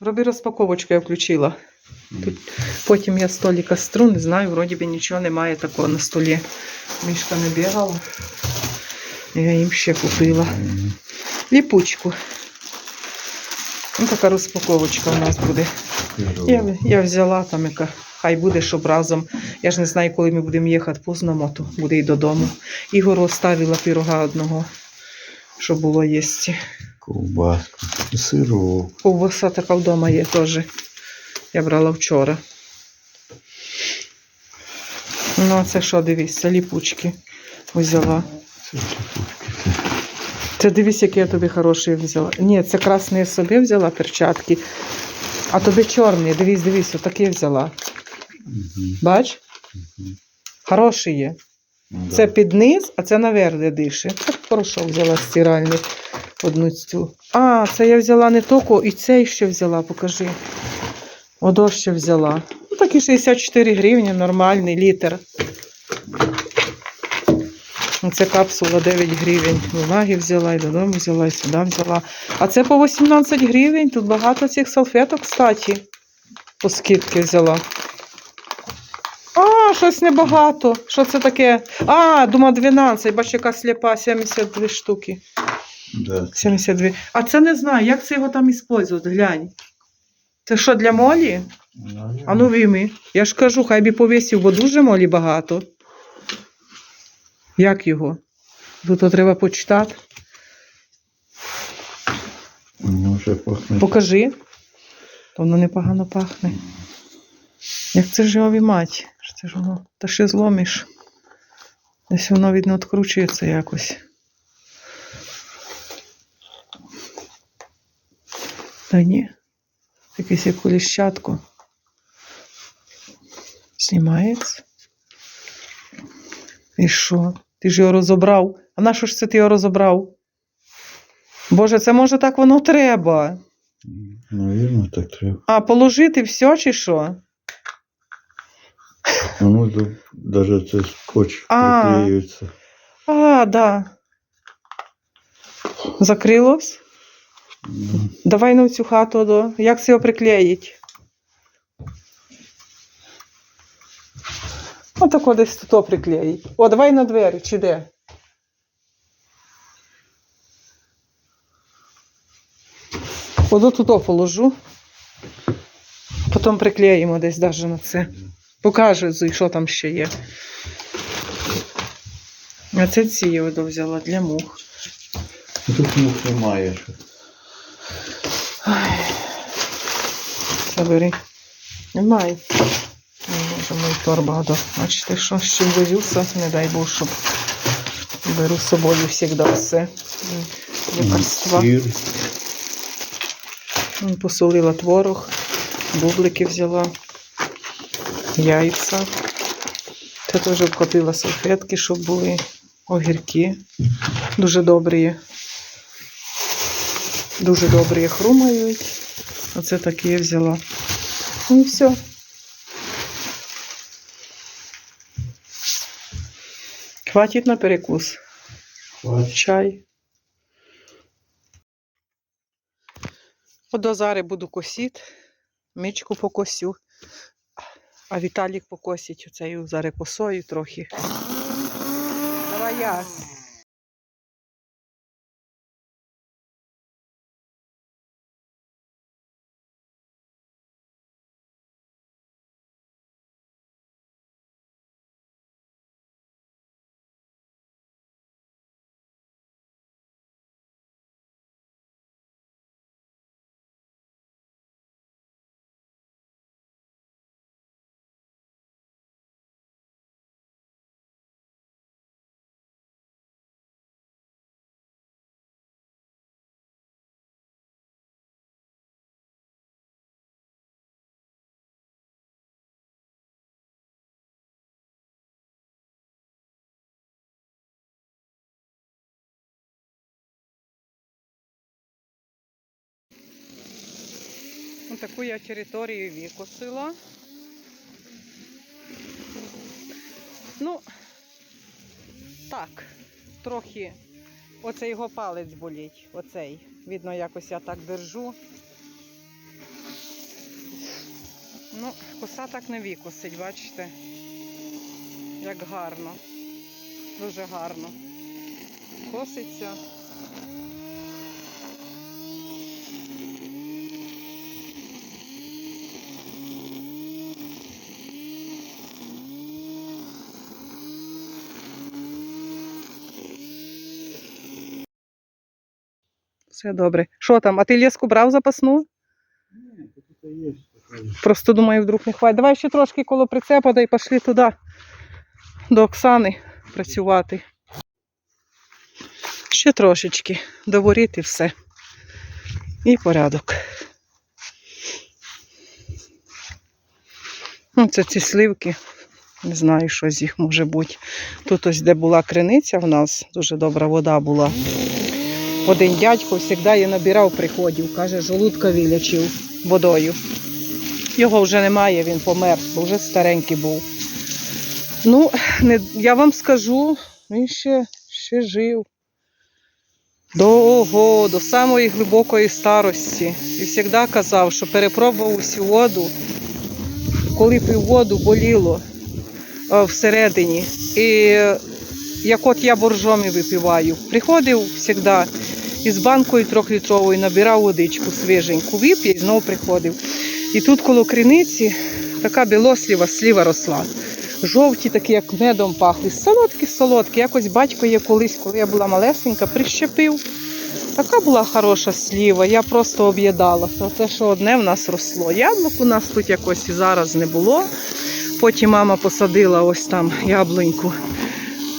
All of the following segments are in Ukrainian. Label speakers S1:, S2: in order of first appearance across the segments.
S1: Роби розпаковочку, я включила. Тут, потім я столі кастру, не знаю, вроді би нічого немає такого на столі. Мішка не бігала. Я їм ще купила. Ліпучку. Ну, така розпаковочка у нас буде. Я, я взяла там, яка хай буде, щоб разом. Я ж не знаю, коли ми будемо їхати поздно, мото буде й додому. Ігору оставила пірога одного, щоб було їсти.
S2: Ковбаску. Сирок.
S1: Ковбаса така вдома є теж. Я брала вчора. Ну, а це що, дивись, це ліпучки взяла.
S2: Це чекушки.
S1: Це дивись, які я тобі хороші взяла. Ні, це красні я собі взяла перчатки, а тобі чорні. Дивись, дивись, отакі взяла.
S2: Мгм.
S1: Бач?
S2: Мгм.
S1: Хороші є.
S2: Ну,
S1: Це
S2: да.
S1: під низ, а це наверх дише. Це порошок взяла стиральний. Одну цю. А, це я взяла не тільки, і цей ще взяла, покажи. Одо ще взяла. Ну, такі 64 гривні, нормальний літр. Ну, Це капсула 9 гривень. Влаги взяла, і додому взяла, і сюди взяла. А це по 18 гривень. Тут багато цих салфеток, кстати. По скидки взяла. А, щось небагато. Що це таке? А, дума 12, бач, яка сліпа, 72 штуки.
S2: Да.
S1: 72. А це не знаю, як це його там іспользувати, глянь. Це що, для молі? А ну вийми. Я ж кажу, хай би повісив, бо дуже молі багато. Як його? Тут треба почитати.
S2: Ну, вже пахне.
S1: Покажи. То воно непогано пахне. Як це ж його? Що Це ж воно. Та ще зломиш. Десь воно, видно, відкручується якось. Та ні. Якийсь як коліщатку. Знімається. І що? Ти ж його розібрав. А на що ж це ти його розібрав? Боже, це може так воно треба.
S2: Навірно, так треба.
S1: А, положити все чи що?
S2: Ну, даже це скотч приклеюється.
S1: А, да. Закрилось? Давай на цю хату. До. Як це його приклеїть? Отако десь тут приклеїть. О, давай на двері, чи де? Оду туди положу. Потім приклеїмо десь навіть на це. Покажу, що там ще є. А це ці я взяла для мух.
S2: Тут мух немає.
S1: Забери. Немає. Не може, мій торба до. Бачите, що з чим возюся, не дай Бог, щоб беру з собою завжди все. Лікарства. Посолила творог, бублики взяла, яйця. Це теж вкопила салфетки, щоб були огірки. Дуже добрі. Дуже добрі хрумають. Оце такі я взяла. Ну і все. Хватить на перекус.
S2: Хватить.
S1: Чай. От до зари буду косити, мичку покосю, а Віталік покосить оцею зараз косою трохи. Давай я. Таку я територію викосила. Ну, так, трохи оцей його палець болить. Оцей. Видно, якось я так держу. Ну, коса так не викосить, бачите? Як гарно. Дуже гарно. Коситься. Все добре. Що там? А ти леску брав запасну?
S2: Ні, тут є.
S1: Просто думаю, вдруг не хватить. Давай ще трошки коло прицепа, да й пішли туди, до Оксани працювати. Ще трошечки доворити все. І порядок. Ну, це ці сливки. Не знаю, що з їх може бути. Тут ось де була криниця в нас, дуже добра вода була. Один дядько завжди її набирав, приходив, каже, жолудка вилячив водою. Його вже немає, він помер, бо вже старенький був. Ну, не, я вам скажу, він ще, ще жив. Довго, до самої глибокої старості. І завжди казав, що перепробував усю воду, коли пив воду, боліло е, всередині. І е, як от я боржомі випиваю, приходив завжди із банкою трьохлітровою, набирав водичку свіженьку, вип'є і знову приходив. І тут коло криниці така білосліва сліва росла. Жовті, такі, як медом пахли. Солодкі, солодкі. Якось батько є колись, коли я була малесенька, прищепив. Така була хороша сліва, я просто об'їдалася. Це що одне в нас росло. Яблук у нас тут якось і зараз не було. Потім мама посадила ось там яблуньку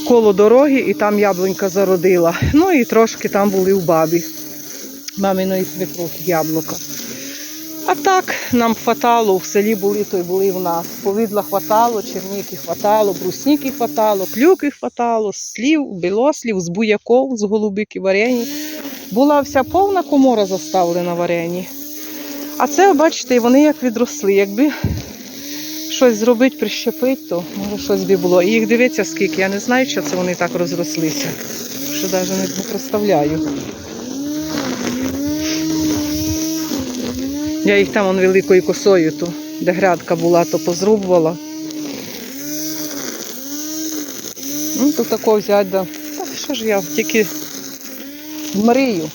S1: коло дороги, і там яблунька зародила. Ну і трошки там були у бабі. Маминої свекрухи яблука. А так нам хватало, в селі були, то й були в нас. Повидла хватало, черніки хватало, брусніки хватало, клюки хватало, слів, білослів, з буяков, з голубики варені. Була вся повна комора заставлена варені. А це, бачите, вони як відросли. Якби щось зробити, прищепити, то може щось би було. І їх дивиться скільки. Я не знаю, що це вони так розрослися. Що навіть не представляю. Я їх там он великою косою, то, де грядка була, то позрубувала. Ну, то такого взяти, да. Так що ж я тільки мрію.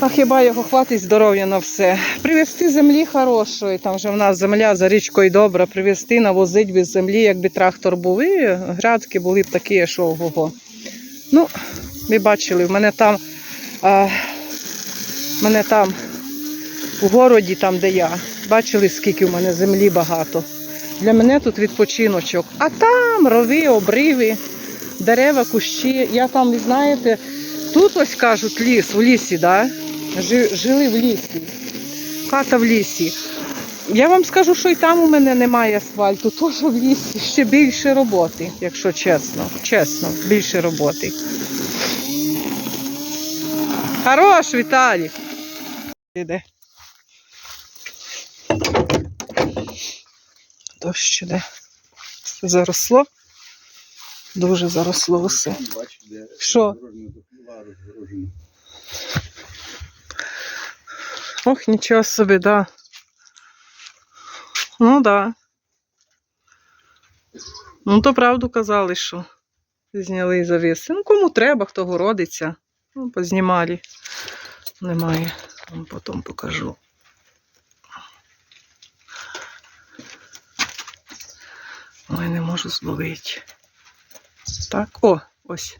S1: А хіба його хватить здоров'я на все? Привезти землі хорошої, там вже в нас земля за річкою добра, привезти, навозити без землі, якби трактор був, і грядки були б такі, що ого. Ну, ви бачили, в мене там, а, в мене там у городі, там, де я, бачили, скільки в мене землі багато. Для мене тут відпочиночок. А там рови, обриви, дерева, кущі. Я там, знаєте, тут ось кажуть ліс, в лісі, да? Жи- жили в лісі. Хата в лісі. Я вам скажу, що і там у мене немає асфальту, теж в лісі ще більше роботи, якщо чесно. Чесно, більше роботи. Хорош, Віталій. Іде. Дощ іде. Заросло. Дуже заросло усе. Що? Ох, нічого собі, да. Ну да. Ну, то правду казали, що зняли завіси. Ну, кому треба, хто городиться. Ну, познімали. Немає. Потім покажу. Ой, не можу зловити. Так, о, ось.